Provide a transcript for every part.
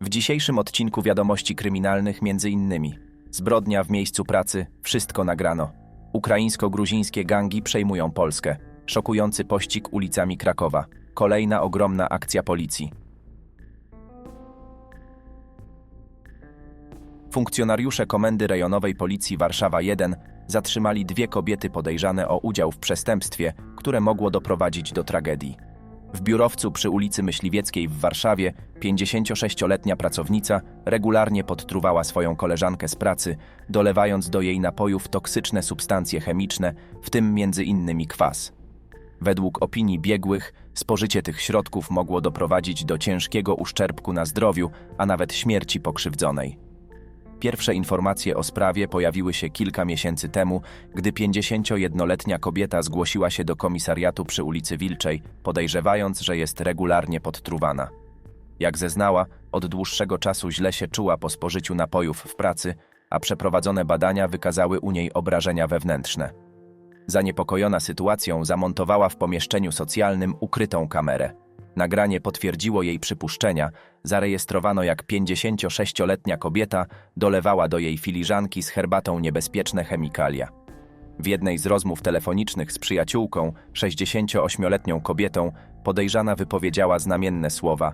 W dzisiejszym odcinku wiadomości kryminalnych między innymi zbrodnia w miejscu pracy, wszystko nagrano. Ukraińsko-gruzińskie gangi przejmują Polskę. Szokujący pościg ulicami Krakowa. Kolejna ogromna akcja policji. Funkcjonariusze Komendy Rejonowej Policji Warszawa 1 zatrzymali dwie kobiety podejrzane o udział w przestępstwie, które mogło doprowadzić do tragedii. W biurowcu przy ulicy Myśliwieckiej w Warszawie 56-letnia pracownica regularnie podtruwała swoją koleżankę z pracy, dolewając do jej napojów toksyczne substancje chemiczne, w tym między innymi kwas. Według opinii biegłych, spożycie tych środków mogło doprowadzić do ciężkiego uszczerbku na zdrowiu, a nawet śmierci pokrzywdzonej. Pierwsze informacje o sprawie pojawiły się kilka miesięcy temu, gdy 51-letnia kobieta zgłosiła się do komisariatu przy ulicy Wilczej, podejrzewając, że jest regularnie podtruwana. Jak zeznała, od dłuższego czasu źle się czuła po spożyciu napojów w pracy, a przeprowadzone badania wykazały u niej obrażenia wewnętrzne. Zaniepokojona sytuacją zamontowała w pomieszczeniu socjalnym ukrytą kamerę. Nagranie potwierdziło jej przypuszczenia. Zarejestrowano, jak 56-letnia kobieta dolewała do jej filiżanki z herbatą niebezpieczne chemikalia. W jednej z rozmów telefonicznych z przyjaciółką, 68-letnią kobietą, podejrzana wypowiedziała znamienne słowa: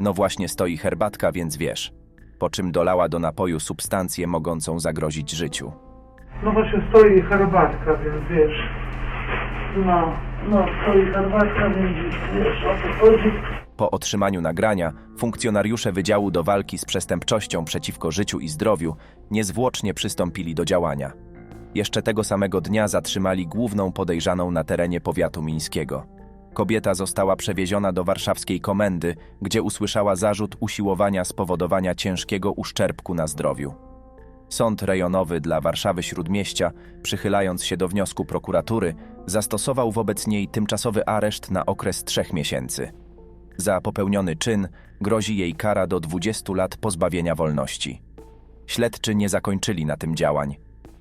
No właśnie stoi herbatka, więc wiesz. Po czym dolała do napoju substancję mogącą zagrozić życiu. No właśnie stoi herbatka, więc wiesz. Więc wiesz o co chodzi. Po otrzymaniu nagrania, funkcjonariusze Wydziału do Walki z Przestępczością przeciwko Życiu i Zdrowiu niezwłocznie przystąpili do działania. Jeszcze tego samego dnia zatrzymali główną podejrzaną na terenie powiatu mińskiego. Kobieta została przewieziona do warszawskiej komendy, gdzie usłyszała zarzut usiłowania spowodowania ciężkiego uszczerbku na zdrowiu. Sąd rejonowy dla Warszawy Śródmieścia, przychylając się do wniosku prokuratury, zastosował wobec niej tymczasowy areszt na okres trzech miesięcy. Za popełniony czyn grozi jej kara do 20 lat pozbawienia wolności. Śledczy nie zakończyli na tym działań.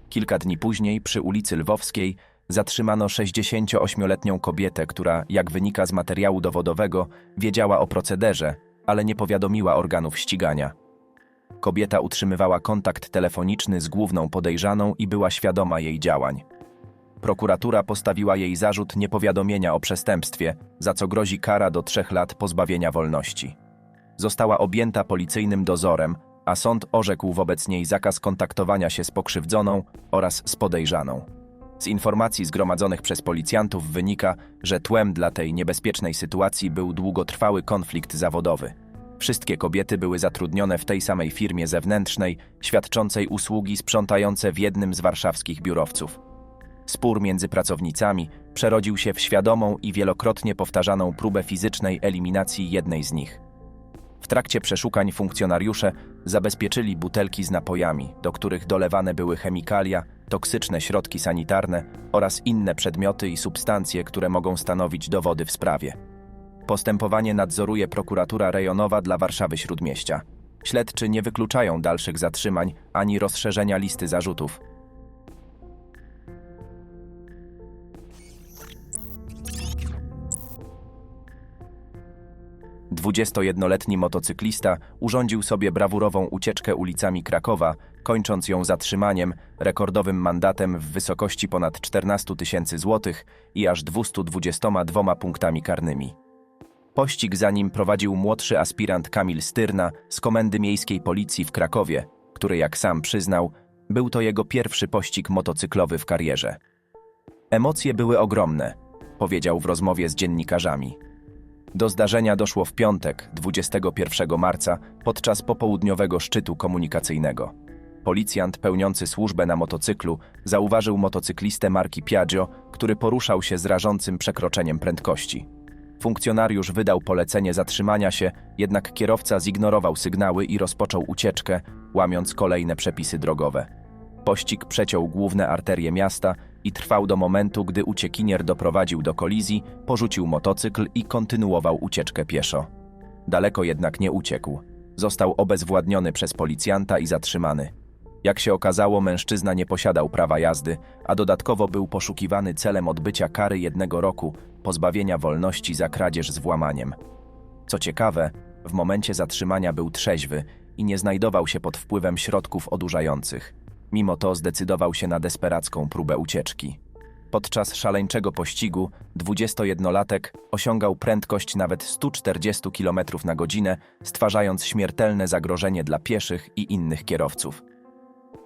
Kilka dni później przy ulicy Lwowskiej zatrzymano 68-letnią kobietę, która, jak wynika z materiału dowodowego, wiedziała o procederze, ale nie powiadomiła organów ścigania. Kobieta utrzymywała kontakt telefoniczny z główną podejrzaną i była świadoma jej działań. Prokuratura postawiła jej zarzut niepowiadomienia o przestępstwie, za co grozi kara do trzech lat pozbawienia wolności. Została objęta policyjnym dozorem, a sąd orzekł wobec niej zakaz kontaktowania się z pokrzywdzoną oraz z podejrzaną. Z informacji zgromadzonych przez policjantów wynika, że tłem dla tej niebezpiecznej sytuacji był długotrwały konflikt zawodowy. Wszystkie kobiety były zatrudnione w tej samej firmie zewnętrznej, świadczącej usługi sprzątające w jednym z warszawskich biurowców. Spór między pracownicami przerodził się w świadomą i wielokrotnie powtarzaną próbę fizycznej eliminacji jednej z nich. W trakcie przeszukań funkcjonariusze zabezpieczyli butelki z napojami, do których dolewane były chemikalia, toksyczne środki sanitarne oraz inne przedmioty i substancje, które mogą stanowić dowody w sprawie. Postępowanie nadzoruje prokuratura rejonowa dla Warszawy Śródmieścia. Śledczy nie wykluczają dalszych zatrzymań ani rozszerzenia listy zarzutów. Dwudziestojednoletni motocyklista urządził sobie brawurową ucieczkę ulicami Krakowa, kończąc ją zatrzymaniem, rekordowym mandatem w wysokości ponad 14 tysięcy złotych i aż 222 punktami karnymi. Pościg za nim prowadził młodszy aspirant Kamil Styrna z Komendy Miejskiej Policji w Krakowie, który, jak sam przyznał, był to jego pierwszy pościg motocyklowy w karierze. Emocje były ogromne, powiedział w rozmowie z dziennikarzami. Do zdarzenia doszło w piątek, 21 marca, podczas popołudniowego szczytu komunikacyjnego. Policjant pełniący służbę na motocyklu zauważył motocyklistę marki Piaggio, który poruszał się z rażącym przekroczeniem prędkości. Funkcjonariusz wydał polecenie zatrzymania się, jednak kierowca zignorował sygnały i rozpoczął ucieczkę, łamiąc kolejne przepisy drogowe. Pościg przeciął główne arterie miasta i trwał do momentu, gdy uciekinier doprowadził do kolizji, porzucił motocykl i kontynuował ucieczkę pieszo. Daleko jednak nie uciekł. Został obezwładniony przez policjanta i zatrzymany. Jak się okazało, mężczyzna nie posiadał prawa jazdy, a dodatkowo był poszukiwany celem odbycia kary jednego roku pozbawienia wolności za kradzież z włamaniem. Co ciekawe, W momencie zatrzymania był trzeźwy i nie znajdował się pod wpływem środków odurzających. Mimo to zdecydował się na desperacką próbę ucieczki. Podczas szaleńczego pościgu 21-latek osiągał prędkość nawet 140 km na godzinę, stwarzając śmiertelne zagrożenie dla pieszych i innych kierowców.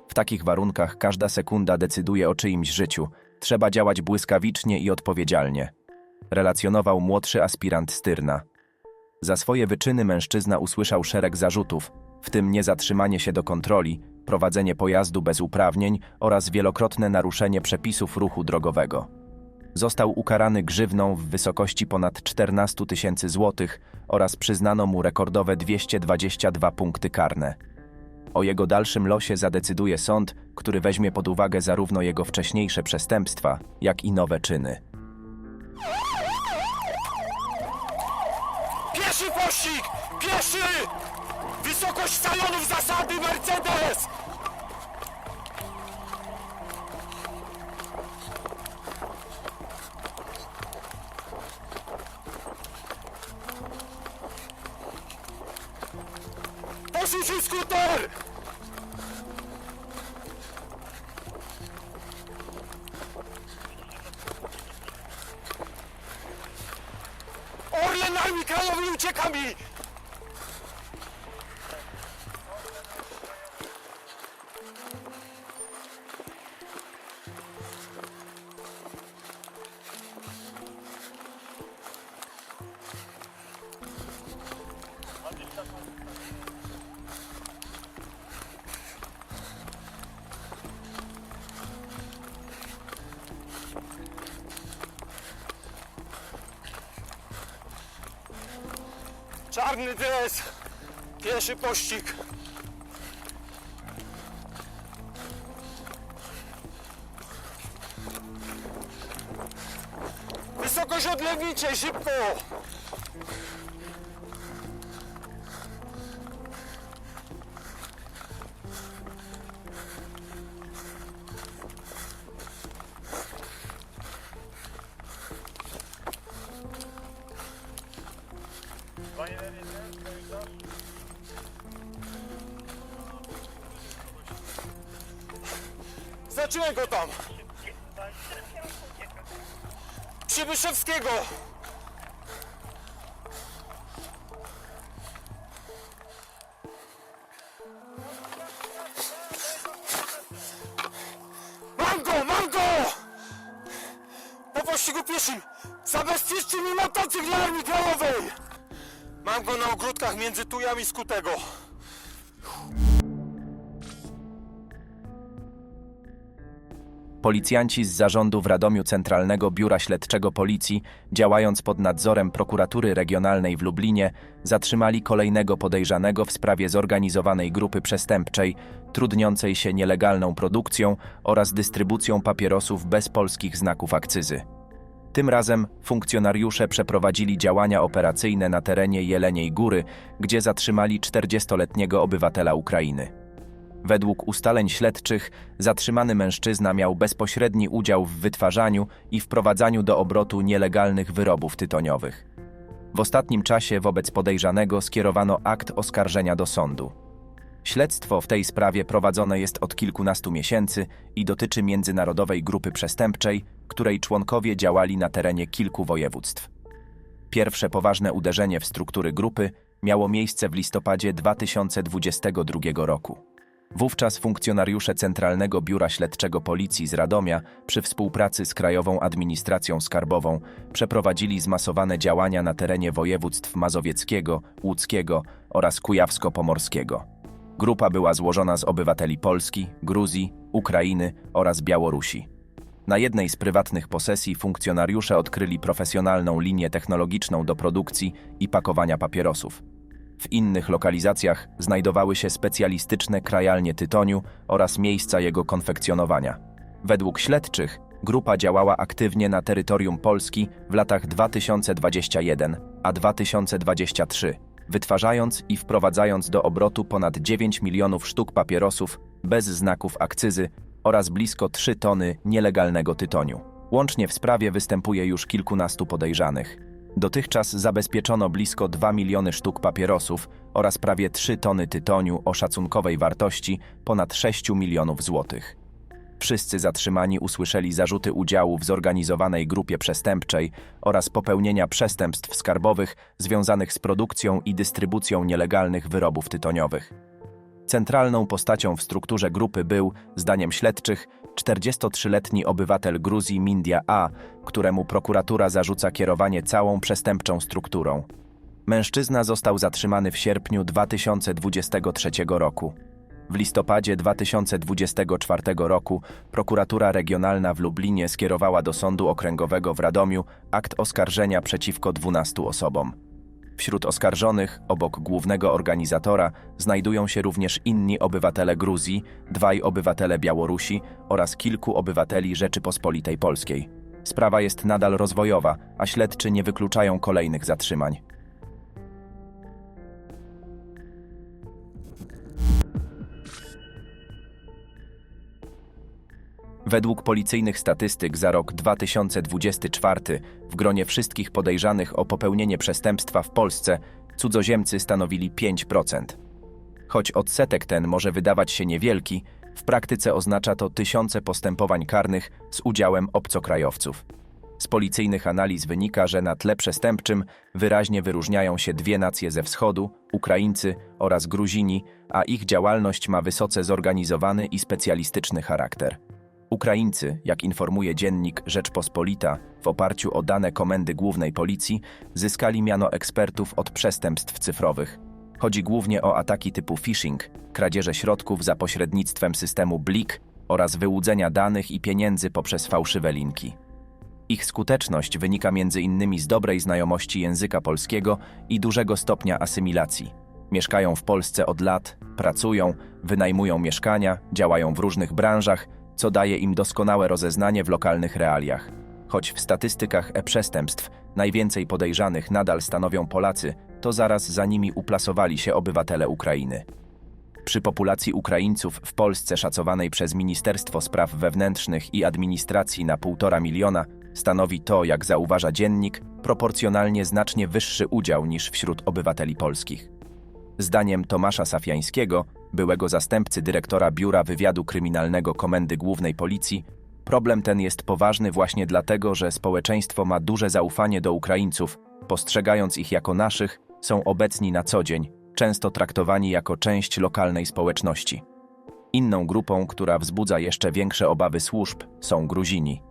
W takich warunkach każda sekunda decyduje o czyimś życiu. Trzeba działać błyskawicznie i odpowiedzialnie. Relacjonował młodszy aspirant Styrna. Za swoje wyczyny mężczyzna usłyszał szereg zarzutów, w tym niezatrzymanie się do kontroli, prowadzenie pojazdu bez uprawnień oraz wielokrotne naruszenie przepisów ruchu drogowego. Został ukarany grzywną w wysokości ponad 14 tysięcy złotych oraz przyznano mu rekordowe 222 punkty karne. O jego dalszym losie zadecyduje sąd, który weźmie pod uwagę zarówno jego wcześniejsze przestępstwa, jak i nowe czyny. Pieszy pościg! Pieszy! Wysokość salonów zasady Mercedes! Orlen Armii Krajowej Czarny dres! Pieszy pościg! Wysokość odlewnicze, szybko! Zacząłem go tam! Przybyszewskiego! Mam go, mam go! Po pościgu pieszym! Zabezpieczcie mi motocykl Armii! Mam go na ogródkach między tujami skutego. Policjanci z zarządu w Radomiu Centralnego Biura Śledczego Policji, działając pod nadzorem prokuratury regionalnej w Lublinie, zatrzymali kolejnego podejrzanego w sprawie zorganizowanej grupy przestępczej, trudniącej się nielegalną produkcją oraz dystrybucją papierosów bez polskich znaków akcyzy. Tym razem funkcjonariusze przeprowadzili działania operacyjne na terenie Jeleniej Góry, gdzie zatrzymali 40-letniego obywatela Ukrainy. Według ustaleń śledczych, zatrzymany mężczyzna miał bezpośredni udział w wytwarzaniu i wprowadzaniu do obrotu nielegalnych wyrobów tytoniowych. W ostatnim czasie wobec podejrzanego skierowano akt oskarżenia do sądu. Śledztwo w tej sprawie prowadzone jest od kilkunastu miesięcy i dotyczy międzynarodowej grupy przestępczej, której członkowie działali na terenie kilku województw. Pierwsze poważne uderzenie w struktury grupy miało miejsce w listopadzie 2022 roku. Wówczas funkcjonariusze Centralnego Biura Śledczego Policji z Radomia przy współpracy z Krajową Administracją Skarbową przeprowadzili zmasowane działania na terenie województw mazowieckiego, łódzkiego oraz kujawsko-pomorskiego. Grupa była złożona z obywateli Polski, Gruzji, Ukrainy oraz Białorusi. Na jednej z prywatnych posesji funkcjonariusze odkryli profesjonalną linię technologiczną do produkcji i pakowania papierosów. W innych lokalizacjach znajdowały się specjalistyczne krajalnie tytoniu oraz miejsca jego konfekcjonowania. Według śledczych grupa działała aktywnie na terytorium Polski w latach 2021 a 2023, wytwarzając i wprowadzając do obrotu ponad 9 milionów sztuk papierosów bez znaków akcyzy oraz blisko 3 tony nielegalnego tytoniu. Łącznie w sprawie występuje już kilkunastu podejrzanych. Dotychczas zabezpieczono blisko 2 miliony sztuk papierosów oraz prawie 3 tony tytoniu o szacunkowej wartości ponad 6 milionów złotych. Wszyscy zatrzymani usłyszeli zarzuty udziału w zorganizowanej grupie przestępczej oraz popełnienia przestępstw skarbowych związanych z produkcją i dystrybucją nielegalnych wyrobów tytoniowych. Centralną postacią w strukturze grupy był, zdaniem śledczych, 43-letni obywatel Gruzji Mindia A, któremu prokuratura zarzuca kierowanie całą przestępczą strukturą. Mężczyzna został zatrzymany w sierpniu 2023 roku. W listopadzie 2024 roku prokuratura regionalna w Lublinie skierowała do Sądu Okręgowego w Radomiu akt oskarżenia przeciwko 12 osobom. Wśród oskarżonych, obok głównego organizatora, znajdują się również inni obywatele Gruzji, dwaj obywatele Białorusi oraz kilku obywateli Rzeczypospolitej Polskiej. Sprawa jest nadal rozwojowa, a śledczy nie wykluczają kolejnych zatrzymań. Według policyjnych statystyk za rok 2024 w gronie wszystkich podejrzanych o popełnienie przestępstwa w Polsce cudzoziemcy stanowili 5%. Choć odsetek ten może wydawać się niewielki, w praktyce oznacza to tysiące postępowań karnych z udziałem obcokrajowców. Z policyjnych analiz wynika, że na tle przestępczym wyraźnie wyróżniają się dwie nacje ze wschodu Ukraińcy oraz Gruzini, a ich działalność ma wysoce zorganizowany i specjalistyczny charakter. Ukraińcy, jak informuje dziennik Rzeczpospolita, w oparciu o dane Komendy Głównej Policji, zyskali miano ekspertów od przestępstw cyfrowych. Chodzi głównie o ataki typu phishing, kradzieże środków za pośrednictwem systemu Blik oraz wyłudzenia danych i pieniędzy poprzez fałszywe linki. Ich skuteczność wynika m.in. z dobrej znajomości języka polskiego i dużego stopnia asymilacji. Mieszkają w Polsce od lat, pracują, wynajmują mieszkania, działają w różnych branżach, co daje im doskonałe rozeznanie w lokalnych realiach. Choć w statystykach e-przestępstw najwięcej podejrzanych nadal stanowią Polacy, to zaraz za nimi uplasowali się obywatele Ukrainy. Przy populacji Ukraińców w Polsce szacowanej przez Ministerstwo Spraw Wewnętrznych i Administracji na 1,5 miliona stanowi to, jak zauważa dziennik, proporcjonalnie znacznie wyższy udział niż wśród obywateli polskich. Zdaniem Tomasza Safiańskiego, byłego zastępcy dyrektora Biura Wywiadu Kryminalnego Komendy Głównej Policji, problem ten jest poważny właśnie dlatego, że społeczeństwo ma duże zaufanie do Ukraińców, postrzegając ich jako naszych, są obecni na co dzień, często traktowani jako część lokalnej społeczności. Inną grupą, która wzbudza jeszcze większe obawy służb, są Gruzini.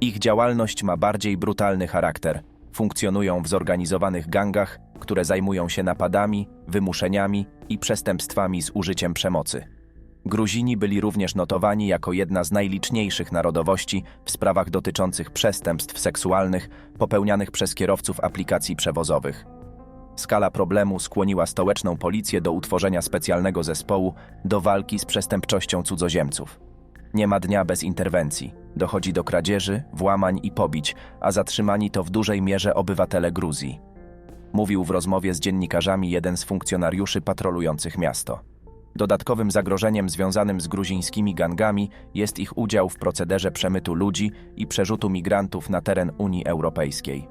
Ich działalność ma bardziej brutalny charakter. Funkcjonują w zorganizowanych gangach, które zajmują się napadami, wymuszeniami i przestępstwami z użyciem przemocy. Gruzini byli również notowani jako jedna z najliczniejszych narodowości w sprawach dotyczących przestępstw seksualnych popełnianych przez kierowców aplikacji przewozowych. Skala problemu skłoniła stołeczną policję do utworzenia specjalnego zespołu do walki z przestępczością cudzoziemców. Nie ma dnia bez interwencji. Dochodzi do kradzieży, włamań i pobić, a zatrzymani to w dużej mierze obywatele Gruzji. Mówił w rozmowie z dziennikarzami jeden z funkcjonariuszy patrolujących miasto. Dodatkowym zagrożeniem związanym z gruzińskimi gangami jest ich udział w procederze przemytu ludzi i przerzutu migrantów na teren Unii Europejskiej.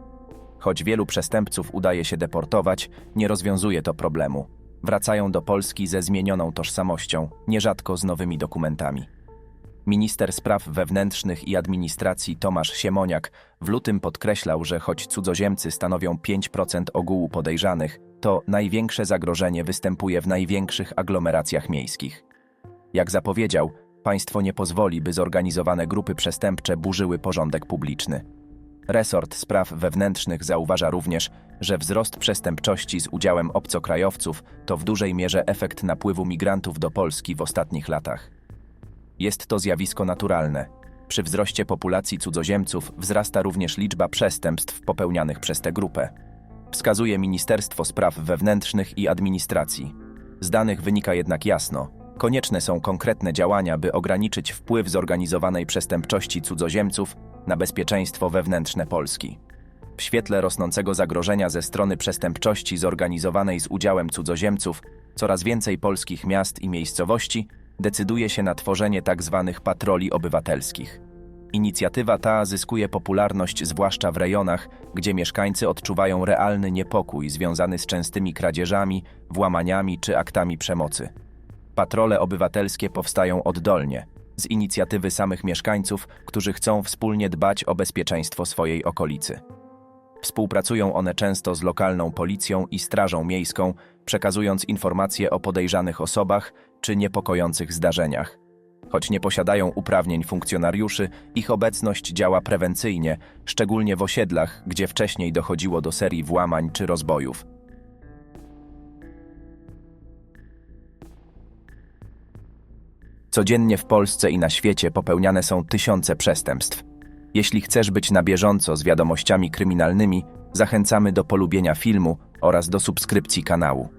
Choć wielu przestępców udaje się deportować, nie rozwiązuje to problemu. Wracają do Polski ze zmienioną tożsamością, nierzadko z nowymi dokumentami. Minister Spraw Wewnętrznych i Administracji Tomasz Siemoniak w lutym podkreślał, że choć cudzoziemcy stanowią 5% ogółu podejrzanych, to największe zagrożenie występuje w największych aglomeracjach miejskich. Jak zapowiedział, państwo nie pozwoli, by zorganizowane grupy przestępcze burzyły porządek publiczny. Resort Spraw Wewnętrznych zauważa również, że wzrost przestępczości z udziałem obcokrajowców to w dużej mierze efekt napływu migrantów do Polski w ostatnich latach. Jest to zjawisko naturalne. Przy wzroście populacji cudzoziemców wzrasta również liczba przestępstw popełnianych przez tę grupę. Wskazuje Ministerstwo Spraw Wewnętrznych i Administracji. Z danych wynika jednak jasno, konieczne są konkretne działania, by ograniczyć wpływ zorganizowanej przestępczości cudzoziemców na bezpieczeństwo wewnętrzne Polski. W świetle rosnącego zagrożenia ze strony przestępczości zorganizowanej z udziałem cudzoziemców, coraz więcej polskich miast i miejscowości decyduje się na tworzenie tzw. patroli obywatelskich. Inicjatywa ta zyskuje popularność zwłaszcza w rejonach, gdzie mieszkańcy odczuwają realny niepokój związany z częstymi kradzieżami, włamaniami czy aktami przemocy. Patrole obywatelskie powstają oddolnie, z inicjatywy samych mieszkańców, którzy chcą wspólnie dbać o bezpieczeństwo swojej okolicy. Współpracują one często z lokalną policją i strażą miejską, przekazując informacje o podejrzanych osobach czy niepokojących zdarzeniach. Choć nie posiadają uprawnień funkcjonariuszy, ich obecność działa prewencyjnie, szczególnie w osiedlach, gdzie wcześniej dochodziło do serii włamań czy rozbojów. Codziennie w Polsce i na świecie popełniane są tysiące przestępstw. Jeśli chcesz być na bieżąco z wiadomościami kryminalnymi, zachęcamy do polubienia filmu oraz do subskrypcji kanału.